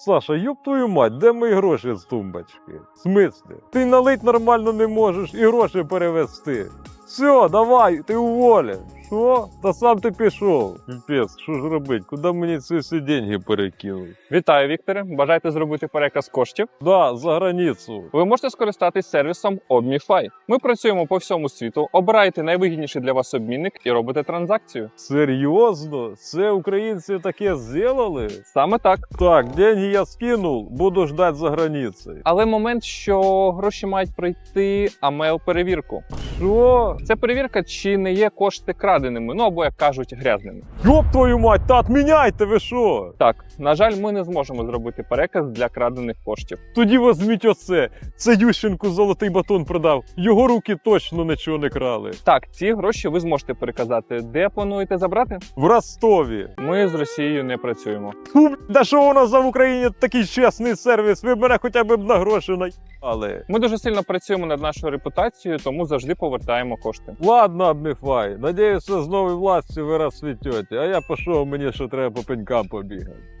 Саша, ёб твою мать, де мої гроші з тумбочки? В смислі? Ти налить нормально не можеш і гроші перевести. Все, давай, ти уволен. Що? Та сам ти пішов. Піпець, що ж робить? Куди мені ці всі деньги перекинуть? Вітаю, Вікторе. Бажаєте зробити переказ коштів? Да, за границю. Ви можете скористатись сервісом ObmiFi. Ми працюємо по всьому світу, обираєте найвигідніший для вас обмінник і робите транзакцію. Серйозно? Це українці таке зробили? Саме так. Так, деньги я скинув, буду ждать за границею. Але момент, що гроші мають пройти амейл перевірку. Що? Це перевірка, чи не є кошти краденими, ну або як кажуть, грязними. Йоп твою мать, тат, міняйте ви що? Так, на жаль, ми не зможемо зробити переказ для крадених коштів. Тоді візьміть оце. Це Ющенку золотий батон продав. Його руки точно нічого не крали. Так, ці гроші ви зможете переказати. Де плануєте забрати? В Ростові. Ми з Росією не працюємо. Фу, да що у нас за в Україні такий чесний сервіс? Ви б мене хоча б на гроші наїбали. Ми дуже сильно працюємо над нашою репутацією, тому завжди повертаємо кошти. Ладно, обміфай. Надіюся, з нової власті ви розцвітете, а я пішов, мені ще треба по пенькам побігати.